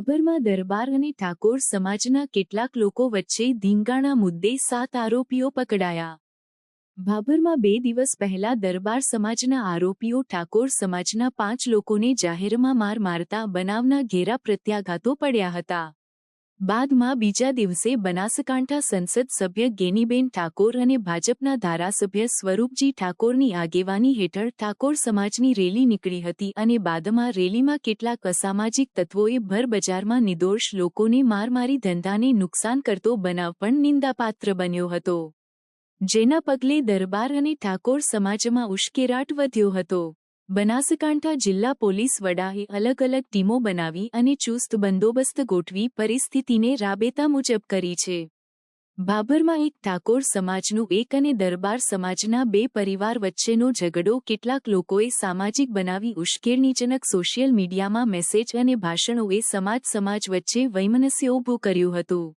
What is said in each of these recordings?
ભાભરમાં દરબાર અને ઠાકોર સમાજના કેટલાક લોકો વચ્ચે ધીંગાણા મુદ્દે સાત આરોપીઓ પકડાયા. ભાભરમાં બે દિવસ પહેલા દરબાર સમાજના આરોપીઓ ઠાકોર સમાજના પાંચ લોકોને જાહેરમાં માર મારતા બનાવના ઘેરા પ્રત્યાઘાતો પડ્યા હતા. બાદમાં બીજા દિવસે બનાસકાંઠા સંસદ સભ્ય ગેનીબેન ઠાકોર અને ભાજપના ધારાસભ્ય સ્વરૂપજી ઠાકોરની આગેવાની હેઠળ ઠાકોર સમાજની રેલી નીકળી હતી અને બાદમાં રેલીમાં કેટલાક અસામાજિક તત્વોએ ભરબજારમાં નિર્દોષ લોકોને મારમારી ધંધાને નુકસાન કરતો બનાવ પણ નિંદાપાત્ર બન્યો હતો. જેના પગલે દરબાર અને ઠાકોર સમાજમાં ઉશ્કેરાટ વધ્યો હતો. બનાસકાંઠા જિલ્લા પોલીસ વડાએ અલગ અલગ ટીમો બનાવી અને ચુસ્ત બંદોબસ્ત ગોઠવી પરિસ્થિતિને રાબેતા મુજબ કરી છે. ભાભરમાં એક ઠાકોર સમાજનું એક અને દરબાર સમાજના બે પરિવાર વચ્ચેનો ઝઘડો કેટલાક લોકોએ સામાજિક બનાવી ઉશ્કેરણીજનક સોશિયલ મીડિયામાં મેસેજ અને ભાષણોએ સમાજ સમાજ વચ્ચે વૈમનસ્ય ઊભું કર્યું હતું.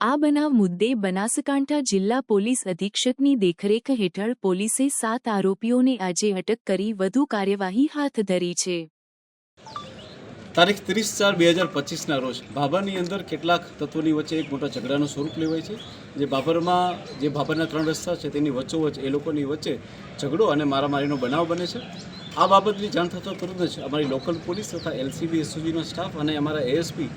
આ બનાવ મુદ્દે બનાસકાંઠા જિલ્લા પોલીસ અધિક્ષકની દેખરેખ હેઠળ પોલીસે સાત આરોપીઓને આજે અટક કરી વધુ કાર્યવાહી હાથ ધરી છે. તારીખ ત્રીસ ચાર બે હજાર પચીસના રોજ ભાભરની અંદર કેટલાક તત્વોની વચ્ચે એક મોટા ઝઘડાનું સ્વરૂપ લેવાય છે. જે ભાભરમાં, જે ભાભરના ત્રણ રસ્તા છે તેની વચ્ચોવચ્ચ એ લોકોની વચ્ચે ઝઘડો અને મારામારીનો બનાવ બને છે. આ બાબતની જાણ થતાં તરત જ અમારી લોકલ પોલીસ તથા એલસીબી, એસઓજીનો સ્ટાફ અને અમારા એએસપી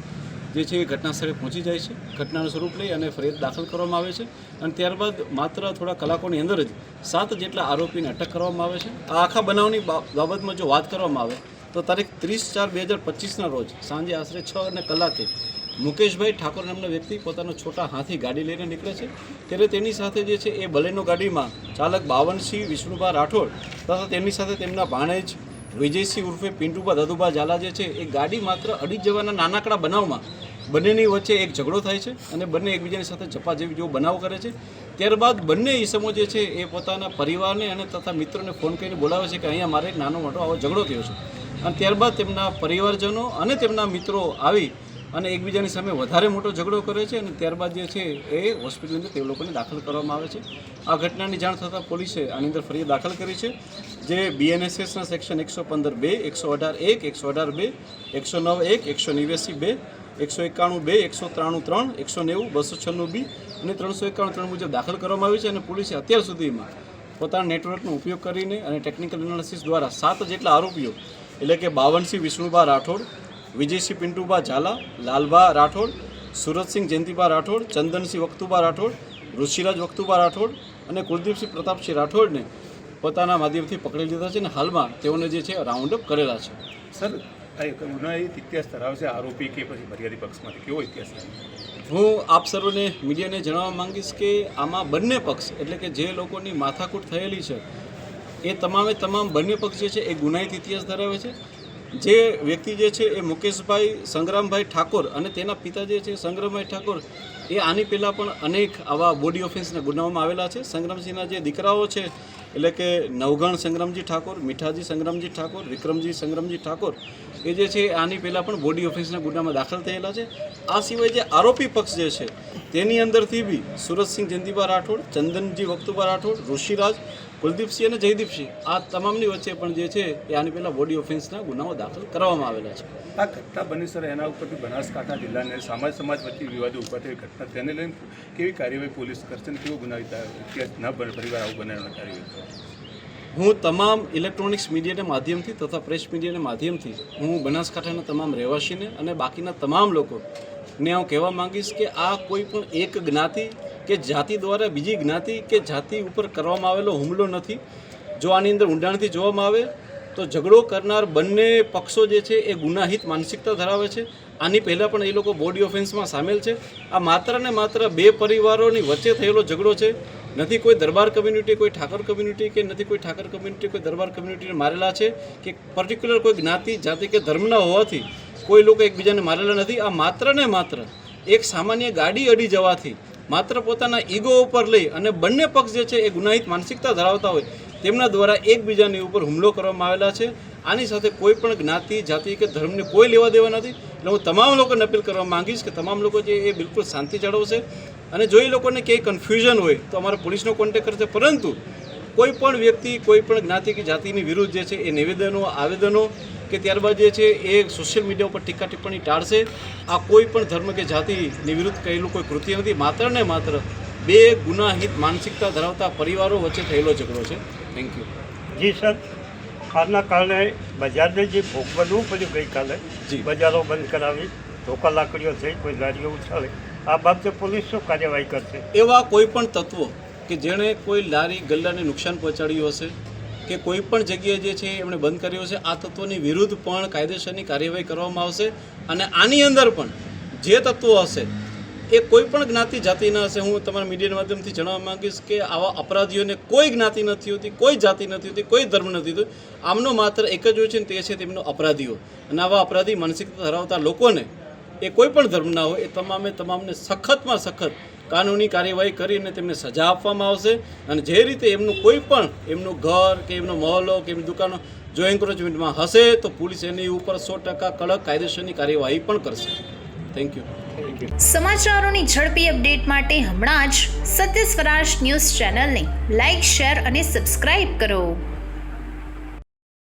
જે છે એ ઘટના સ્થળે પહોંચી જાય છે, ઘટનાનું સ્વરૂપ લઈ અને ફરિયાદ દાખલ કરવામાં આવે છે અને ત્યારબાદ માત્ર થોડા કલાકોની અંદર જ સાત જેટલા આરોપીને અટક કરવામાં આવે છે. આ આખા બનાવની બાબતમાં જો વાત કરવામાં આવે, તો તારીખ ત્રીસ ચાર બે હજાર પચીસના રોજ સાંજે આશરે છ અને કલાકે મુકેશભાઈ ઠાકોર નામના વ્યક્તિ પોતાનો છોટા હાથી ગાડી લઈને નીકળે છે. ત્યારે તેની સાથે જે છે એ બલેનો ગાડીમાં ચાલક બાવનસિંહ વિષ્ણુભા રાઠોડ તથા તેમની સાથે તેમના ભાણેજ વિજયસિંહ ઉર્ફે પિન્ટુભા દદુભા ઝાલા જે છે એ ગાડી માત્ર અડી જવાના નાનકડા બનાવમાં બંનેની વચ્ચે એક ઝઘડો થાય છે અને બંને એકબીજાની સાથે ઝપા જેવી જેવો બનાવ કરે છે. ત્યારબાદ બંને ઈસમો જે છે એ પોતાના પરિવારને અને તથા મિત્રોને ફોન કરીને બોલાવે છે કે અહીંયા મારે નાનો મોટો આવો ઝઘડો થયો છે. અને ત્યારબાદ તેમના પરિવારજનો અને તેમના મિત્રો આવી અને એકબીજાની સામે વધારે મોટો ઝઘડો કરે છે અને ત્યારબાદ જે છે એ હોસ્પિટલની અંદર તે લોકોને દાખલ કરવામાં આવે છે. આ ઘટનાની જાણ થતાં પોલીસે આની અંદર ફરિયાદ દાખલ કરી છે, જે બીએનએસએસના સેક્શન એકસો પંદર બે, એકસો અઢાર એક, એકસો અઢાર બે, એકસો નવ એક, એકસો નેવ્યાસી બે એકસો એકાણું બે, એકસો ત્રાણું ત્રણ, એકસો નેવું, બસો છન્નું બી અને ત્રણસો એકાણું ત્રણ મુજબ દાખલ કરવામાં આવી છે અને પોલીસે અત્યાર સુધીમાં પોતાના નેટવર્કનો ઉપયોગ કરીને અને ટેકનિકલ એનાલિસિસ દ્વારા સાત જેટલા આરોપીઓ, એટલે કે બાવનસિંહ વિષ્ણુભા રાઠોડ, વિજયસિંહ પિન્ટુભા ઝાલા, લાલભા રાઠોડ સુરતસિંહ જયંતિભા રાઠોડ, ચંદનસિંહ વખતુભા રાઠોડ, ઋષિરાજ વખતુભા રાઠોડ અને કુલદીપસિંહ પ્રતાપસિંહ રાઠોડને પોતાના માધ્યમથી પકડી લીધા છે અને હાલમાં તેઓને જે છે રાઉન્ડ કરેલા છે. સર ગુનાહિત ઇતિહાસ ધરાવશે આરોપી કે પછી મર્યાદિત પક્ષમાંથી. કેવો ઇતિહાસ હું આપ સર્વને મીડિયાને જણાવવા માંગીશ કે આમાં બંને પક્ષ, એટલે કે જે લોકોની માથાકૂટ થયેલી છે, એ તમામે તમામ બંને પક્ષ જે છે, એ ગુનાહિત ઇતિહાસ ધરાવે છે. જે વ્યક્તિ જે છે, એ મુકેશભાઈ સંગ્રામભાઈ ઠાકોર અને તેના પિતા જે છે, સંગ્રામભાઈ ઠાકોર, એ આની પહેલાં પણ અનેક આવા બોડી ઓફેન્સના ગુનાઓમાં આવેલા છે. સંગ્રામસિંહના જે દીકરાઓ છે એટલે કે નવગણ સંગ્રામજી ઠાકોર, મીઠાજી સંગ્રામજી ઠાકોર, વિક્રમજી સંગ્રામજી ઠાકોર એ જે છે આની પહેલાં પણ બોડી ઓફિસના ગુનામાં દાખલ થયેલા છે. આ સિવાય જે આરોપી પક્ષ જે છે તેની અંદરથી બી સુરતસિંહ જંદીબા રાઠોડ, ચંદનજી વક્તુબા રાઠોડ, ઋષિરાજ કુલદીપસિંહ અને જયદીપસિંહ આ તમામની વચ્ચે પણ જે છે એ આની પહેલાં બોડી ઓફેન્સના ગુનાઓ દાખલ કરવામાં આવેલા છે. આ ઘટના બની સર એના ઉપરથી બનાસકાંઠા જિલ્લાને સમાજ સમાજ વચ્ચે વિવાદો ઊભા થયેલી ઘટના તેને લઈને કેવી કાર્યવાહી પોલીસ કરશે અને કેવો ગુનાહિત ન પરિવાર આવું બનાવવાની કાર્યવાહી હું તમામ ઇલેક્ટ્રોનિક્સ મીડિયાના માધ્યમથી તથા પ્રેસ મીડિયાના માધ્યમથી હું બનાસકાંઠાના તમામ રહેવાસીને અને બાકીના તમામ લોકો ને હું કહેવા માંગીશ કે આ કોઈ પણ એક જ્ઞાતિ કે જાતિ દ્વારા બીજી જ્ઞાતિ કે જાતિ ઉપર કરવામાં આવેલો હુમલો નથી. જો આની અંદર ઊંડાણથી જોવામાં આવે, તો ઝઘડો કરનાર બંને પક્ષો જે છે એ ગુનાહિત માનસિકતા ધરાવે છે. આની પહેલાં પણ એ લોકો બોડી ઓફેન્સમાં સામેલ છે. આ માત્ર ને માત્ર બે પરિવારોની વચ્ચે થયેલો ઝઘડો છે. નથી કોઈ દરબાર કમ્યુનિટી, કોઈ ઠાકર કમ્યુનિટી કે નથી કોઈ ઠાકર કમ્યુનિટી, કોઈ દરબાર કમ્યુનિટીને મારેલા છે કે પર્ટિક્યુલર કોઈ જ્ઞાતિ, જાતિ કે ધર્મના હોવાથી કોઈ લોકો એકબીજાને મારેલા નથી. આ માત્ર ને માત્ર એક સામાન્ય ગાડી અડી જવાથી માત્ર પોતાના ઈગો ઉપર લઈ અને બંને પક્ષ જે છે એ ગુનાહિત માનસિકતા ધરાવતા હોય, તેમના દ્વારા એકબીજાની ઉપર હુમલો કરવામાં આવેલા છે. આની સાથે કોઈ પણ જ્ઞાતિ, જાતિ કે ધર્મને કોઈ લેવા દેવા નથી. એટલે હું તમામ લોકોને અપીલ કરવા માંગીશ કે તમામ લોકો જે એ બિલકુલ શાંતિ જાળવશે. અને જો એ લોકોને ક્યાંય કન્ફ્યુઝન હોય, તો અમારા પોલીસનો કોન્ટેક કરશે. પરંતુ કોઈ પણ વ્યક્તિ, કોઈ પણ જ્ઞાતિ કે જાતિની વિરુદ્ધ જે છે એ નિવેદનો, આવેદનો કે ત્યારબાદ જે છે એ સોશિયલ મીડિયા ઉપર ટીકા ટિપ્પણી ટાળશે. આ કોઈ પણ ધર્મ કે જાતિની વિરુદ્ધ કહેલું કોઈ કૃત્ય નથી. માત્ર ને માત્ર બે ગુનાહિત માનસિકતા ધરાવતા પરિવારો વચ્ચે થયેલો ઝઘડો છે. Thank you ji sir. આના કારણે બજારને જે ભોગ બનવું પડ્યું ગઈકાલે જી. બજારો બંધ કરાવી ધોકા લાકડીઓ થઈ કોઈ ગાડીઓ ઉછાળે આ બાબતે પોલીસ શું કાર્યવાહી કરશે? એવા કોઈ પણ તત્વો કે જેણે કોઈ લારી ગલ્લાને નુકસાન પહોંચાડ્યું હશે કે કોઈ પણ જગ્યાએ જે છે એમણે બંધ કર્યો છે, આ તત્વોની વિરુદ્ધ પણ કાયદેસરની કાર્યવાહી કરવામાં આવશે અને આની અંદર પણ જે તત્વો હશે એ કોઈ પણ જ્ઞાતિ જાતિના હશે. હું તમારા મીડિયાના માધ્યમથી જણાવવા માંગીશ કે આવા અપરાધીઓને કોઈ જ્ઞાતિ નથી હોતી, કોઈ જાતિ નથી હોતી, કોઈ ધર્મ નથી હોતું. આમનો માત્ર એક જ હોય છે ને તે છે તેમનો અપરાધીઓ. અને આવા અપરાધી માનસિકતા ધરાવતા લોકોને એ કોઈ પણ ધર્મના હોય, એ તમામે તમામને સખતમાં સખત કાનૂની કાર્યવાહી કરીને તેમને સજા આપવામાં આવશે અને જે રીતે એમનું કોઈ પણ એમનું ઘર કે એમનો મહોલ્લો કે એમની દુકાનો જો એન્ક્રોચમેન્ટમાં હશે તો પોલીસ એની ઉપર સો ટકા કડક કાયદેસરની કાર્યવાહી પણ કરશે. થેન્ક યુ સમાચારોની ઝડપી અપડેટ માટે હમણાં જ સત્ય સ્વરાજ ન્યૂઝ ચેનલને લાઇક શેર અને સબસ્ક્રાઇબ કરો.